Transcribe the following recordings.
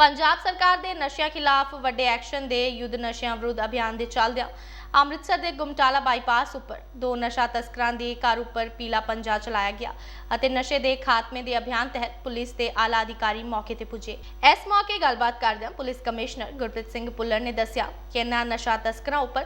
ਪੰਜਾਬ ਸਰਕਾਰ ਦੇ ਨਸ਼ਿਆਂ ਖਿਲਾਫ ਵੱਡੇ ਐਕਸ਼ਨ ਦੇ ਯੁੱਧ ਨਸ਼ਿਆਂ ਵਿਰੁੱਧ ਅਭਿਆਨ ਦੇ ਚੱਲਦਿਆਂ ਅੰਮ੍ਰਿਤਸਰ ਦੇ ਗੁਮਟਾਲਾ ਬਾਈਪਾਸ ਉੱਪਰ ਦੋ ਨਸ਼ਾ ਤਸਕਰਾਂ ਦੇ ਘਰ ਉੱਪਰ ਪੀਲਾ ਪੰਜਾ ਚਲਾਇਆ ਗਿਆ ਅਤੇ ਨਸ਼ੇ ਦੇ ਖਾਤਮੇ ਦੇ ਅਭਿਆਨ ਤਹਿਤ ਪੁਲਿਸ ਦੇ ਆਲਾ ਅਧਿਕਾਰੀ ਮੌਕੇ ਤੇ ਪੁੱਜੇ। ਇਸ ਮੌਕੇ ਗੱਲਬਾਤ ਕਰਦਿਆਂ ਪੁਲਿਸ ਕਮਿਸ਼ਨਰ ਗੁਰਪ੍ਰੀਤ ਸਿੰਘ ਪੁੱਲਰ ਨੇ ਦੱਸਿਆ ਕਿ ਇਹਨਾਂ ਨਸ਼ਾ ਤਸਕਰਾਂ ਉੱਪਰ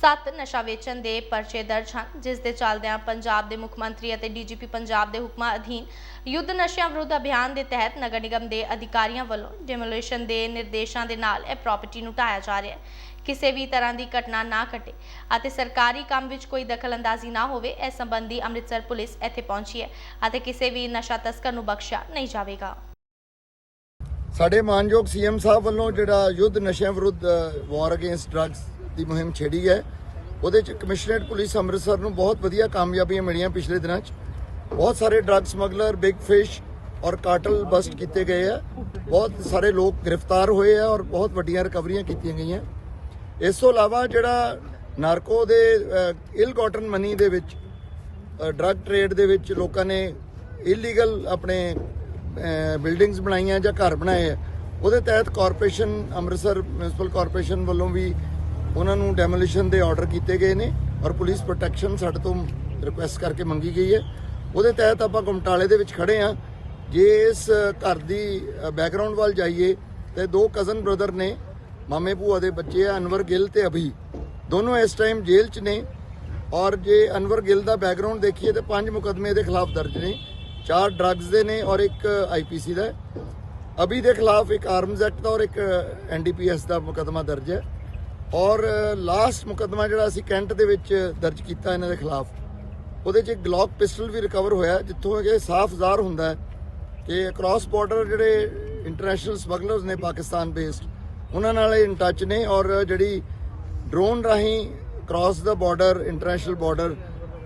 ਸੱਤ ਨਸ਼ਾ ਵੇਚਣ ਦੇ ਪਰਚੇ ਦਰਜ ਹਨ, ਜਿਸ ਦੇ ਚੱਲਦਿਆਂ ਪੰਜਾਬ ਦੇ ਮੁੱਖ ਮੰਤਰੀ ਅਤੇ ਡੀਜੀਪੀ ਪੰਜਾਬ ਦੇ ਹੁਕਮਾਂ ਅਧੀਨ ਯੁੱਧ ਨਸ਼ਿਆਂ ਵਿਰੁੱਧ ਅਭਿਆਨ ਦੇ ਤਹਿਤ ਨਗਰ ਨਿਗਮ ਦੇ ਅਧਿਕਾਰੀਆਂ ਵੱਲੋਂ ਡਿਮੋਲੀਸ਼ਨ ਦੇ ਨਿਰਦੇਸ਼ਾਂ ਦੇ ਨਾਲ ਇਹ ਪ੍ਰਾਪਰਟੀ ਨੂੰ ਢਾਇਆ ਜਾ ਰਿਹਾ ਹੈ। ਕਿਸੇ ਵੀ ਤਰ੍ਹਾਂ ਦੀ ਘਟਨਾ ਨਾ ਘਟੇ ਅਤੇ ਸਰਕਾਰੀ ਕੰਮ ਵਿੱਚ ਕੋਈ ਦਖਲਅੰਦਾਜ਼ੀ ਨਾ ਹੋਵੇ ਇਸ ਸੰਬੰਧੀ ਅੰਮ੍ਰਿਤਸਰ ਪੁਲਿਸ ਇੱਥੇ ਪਹੁੰਚੀ ਹੈ ਅਤੇ ਕਿਸੇ ਵੀ ਨਸ਼ਾ ਤਸਕਰ ਨੂੰ ਬਖਸ਼ਿਆ ਨਹੀਂ ਜਾਵੇਗਾ। ਸਾਡੇ ਮਾਨਯੋਗ ਸੀਐਮ ਸਾਹਿਬ ਵੱਲੋਂ ਜਿਹੜਾ ਯੁੱਧ ਨਸ਼ਿਆਂ ਵਿਰੁੱਧ ਵਾਰ ਅਗੇਂਸਟ ਡਰੱਗਸ ਦੀ ਮੁਹਿੰਮ ਛੇੜੀ ਹੈ, ਉਹਦੇ ਚ ਕਮਿਸ਼ਨਰੇਟ ਪੁਲਿਸ ਅੰਮ੍ਰਿਤਸਰ ਨੂੰ ਬਹੁਤ ਵਧੀਆ ਕਾਮਯਾਬੀਆਂ ਮਿਲੀਆਂ ਪਿਛਲੇ ਦਿਨਾਂ 'ਚ। ਬਹੁਤ ਸਾਰੇ ਡਰੱਗ ਸਮਗਲਰ ਬਿਗ ਫਿਸ਼ ਔਰ ਕਾਟਲ ਬਸਟ ਕੀਤੇ ਗਏ ਆ। ਬਹੁਤ ਸਾਰੇ ਲੋਕ ਗ੍ਰਿਫਤਾਰ ਹੋਏ ਆ ਔਰ ਬਹੁਤ ਵੱਡੀਆਂ ਰਿਕਵਰੀਆਂ ਕੀਤੀਆਂ ਗਈਆਂ। ਇਸ ਤੋਂ ਇਲਾਵਾ ਜਿਹੜਾ ਨਾਰਕੋ ਦੇ ਇਲ ਕਾਟਨ ਮਨੀ ਦੇ ਵਿੱਚ ਡਰੱਗ ਟ੍ਰੇਡ ਦੇ ਵਿੱਚ ਲੋਕਾਂ ਨੇ ਇਲੀਗਲ ਆਪਣੇ ਬਿਲਡਿੰਗਸ ਬਣਾਈਆਂ ਜਾਂ ਘਰ ਬਣਾਏ ਆ, ਉਹਦੇ ਤਹਿਤ ਕਾਰਪੋਰੇਸ਼ਨ, ਅੰਮ੍ਰਿਤਸਰ ਮਿਊਨਿਸਪਲ ਕਾਰਪੋਰੇਸ਼ਨ ਵੱਲੋਂ ਵੀ ਉਹਨਾਂ ਨੂੰ ਡੈਮੋਲੀਸ਼ਨ ਦੇ ਆਰਡਰ ਕੀਤੇ ਗਏ ਨੇ ਔਰ ਪੁਲਿਸ ਪ੍ਰੋਟੈਕਸ਼ਨ ਸਾਡੇ ਤੋਂ ਰਿਕੁਐਸਟ ਕਰਕੇ ਮੰਗੀ ਗਈ ਹੈ। ਉਹਦੇ ਤਹਿਤ ਆਪਾਂ ਗੁਮਟਾਲੇ ਦੇ ਵਿੱਚ ਖੜੇ ਆ ਜੇ ਇਸ ਘਰ ਦੀ ਬੈਕਗ੍ਰਾਉਂਡ ਵੱਲ ਜਾਈਏ, ਤੇ ਦੋ ਕਜ਼ਨ ਬ੍ਰਦਰ ਨੇ ਮਾਮੇ ਭੂਆ ਦੇ ਬੱਚੇ ਆ, ਅਨਵਰ ਗਿੱਲ ਤੇ ਅਭੀ। ਦੋਨੋਂ ਇਸ ਟਾਈਮ ਜੇਲ੍ਹ 'ਚ ਨੇ ਔਰ ਜੇ ਅਨਵਰ ਗਿੱਲ ਦਾ ਬੈਕਗ੍ਰਾਉਂਡ ਦੇਖੀਏ ਤੇ ਪੰਜ ਮੁਕਦਮੇ ਦੇ ਖਿਲਾਫ ਦਰਜ ਨੇ, ਚਾਰ ਡਰੱਗਸ ਦੇ ਨੇ ਔਰ ਇੱਕ ਆਈਪੀਸੀ ਦਾ। ਅਭੀ ਦੇ ਖਿਲਾਫ ਇੱਕ ਆਰਮਜ਼ ਐਕਟ ਦਾ ਔਰ ਇੱਕ ਐਨਡੀਪੀਐਸ ਦਾ ਮੁਕਦਮਾ ਦਰਜ ਹੈ। ਔਰ ਲਾਸਟ ਮੁਕਦਮਾ ਜਿਹੜਾ ਅਸੀਂ ਕੈਂਟ ਦੇ ਵਿੱਚ ਦਰਜ ਕੀਤਾ ਇਹਨਾਂ ਦੇ ਖਿਲਾਫ, ਉਹਦੇ 'ਚ ਇੱਕ ਗਲੌਕ ਪਿਸਟਲ ਵੀ ਰਿਕਵਰ ਹੋਇਆ, ਜਿੱਥੋਂ ਇਹ ਸਾਫ਼ ਜ਼ਾਹਰ ਹੁੰਦਾ ਹੈ ਕਿ ਅਕ੍ਰਾਸ ਬਾਰਡਰ ਜਿਹੜੇ ਇੰਟਰਨੈਸ਼ਨਲ ਸਮਗਲਰਸ ਨੇ ਪਾਕਿਸਤਾਨ ਬੇਸਡ ਉਹਨਾਂ ਨਾਲ ਇਨ ਟੱਚ ਨੇ ਔਰ ਜਿਹੜੀ ਡਰੋਨ ਰਾਹੀਂ ਕ੍ਰਾਸ ਦਾ ਬਾਰਡਰ ਇੰਟਰਨੈਸ਼ਨਲ ਬਾਰਡਰ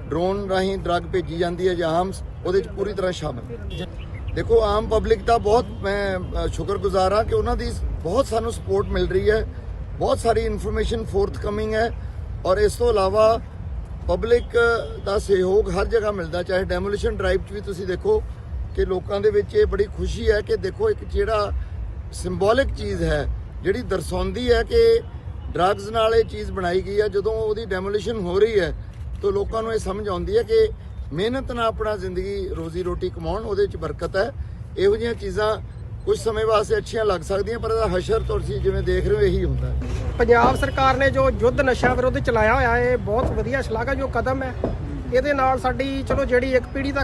ਡਰੋਨ ਰਾਹੀਂ ਡਰੱਗ ਭੇਜੀ ਜਾਂਦੀ ਹੈ ਜਾਂ ਆਰਮਸ ਉਹਦੇ 'ਚ ਪੂਰੀ ਤਰ੍ਹਾਂ ਸ਼ਾਮਲ ਦੇਖੋ, ਆਮ ਪਬਲਿਕ ਦਾ ਬਹੁਤ ਮੈਂ ਸ਼ੁਕਰਗੁਜ਼ਾਰ ਹਾਂ ਕਿ ਉਹਨਾਂ ਦੀ ਬਹੁਤ ਸਾਨੂੰ ਸਪੋਰਟ ਮਿਲ ਰਹੀ ਹੈ। ਬਹੁਤ ਸਾਰੀ ਇਨਫੋਰਮੇਸ਼ਨ ਫੋਰਥ ਕਮਿੰਗ ਹੈ ਔਰ ਇਸ ਤੋਂ ਇਲਾਵਾ ਪਬਲਿਕ ਦਾ ਸਹਿਯੋਗ ਹਰ ਜਗ੍ਹਾ ਮਿਲਦਾ, ਚਾਹੇ ਡੈਮੋਲੀਸ਼ਨ ਡਰਾਈਵ 'ਚ ਵੀ ਤੁਸੀਂ ਦੇਖੋ ਕਿ ਲੋਕਾਂ ਦੇ ਵਿੱਚ ਇਹ ਬੜੀ ਖੁਸ਼ੀ ਹੈ ਕਿ ਦੇਖੋ ਇੱਕ ਜਿਹੜਾ ਸਿੰਬੋਲਿਕ ਚੀਜ਼ ਹੈ ਜਿਹੜੀ ਦਰਸਾਉਂਦੀ ਹੈ ਕਿ ਡਰੱਗਸ ਨਾਲ ਇਹ ਚੀਜ਼ ਬਣਾਈ ਗਈ ਹੈ, ਜਦੋਂ ਉਹਦੀ ਡੈਮੋਲੀਸ਼ਨ ਹੋ ਰਹੀ ਹੈ, ਤਾਂ ਲੋਕਾਂ ਨੂੰ ਇਹ ਸਮਝ ਆਉਂਦੀ ਹੈ ਕਿ ਮਿਹਨਤ ਨਾਲ ਆਪਣਾ ਜ਼ਿੰਦਗੀ ਰੋਜ਼ੀ ਰੋਟੀ ਕਮਾਉਣ ਉਹਦੇ ਵਿੱਚ ਬਰਕਤ ਹੈ। ਇਹੋ ਜਿਹੀਆਂ ਚੀਜ਼ਾਂ ਕੁਝ ਸਮੇਂ ਵਾਸਤੇ ਅੱਛੀਆਂ ਲੱਗ ਸਕਦੀਆਂ, ਪਰ ਇਹਦਾ ਹਸ਼ਰ ਤੁਸੀਂ ਜਿਵੇਂ ਦੇਖ ਰਹੇ ਹੋ, ਇਹੀ ਹੁੰਦਾ ਪੰਜਾਬ ਸਰਕਾਰ ਨੇ ਜੋ ਯੁੱਧ ਨਸ਼ਾ ਵਿਰੁੱਧ ਚਲਾਇਆ ਹੋਇਆ ਹੈ ਇਹ ਬਹੁਤ ਵਧੀਆ ਸ਼ਲਾਘਾਯੋਗ ਕਦਮ ਹੈ, ਇਹਦੇ ਨਾਲ ਸਾਡੀ, ਚਲੋ ਜਿਹੜੀ ਇੱਕ ਪੀੜ੍ਹੀ ਦਾ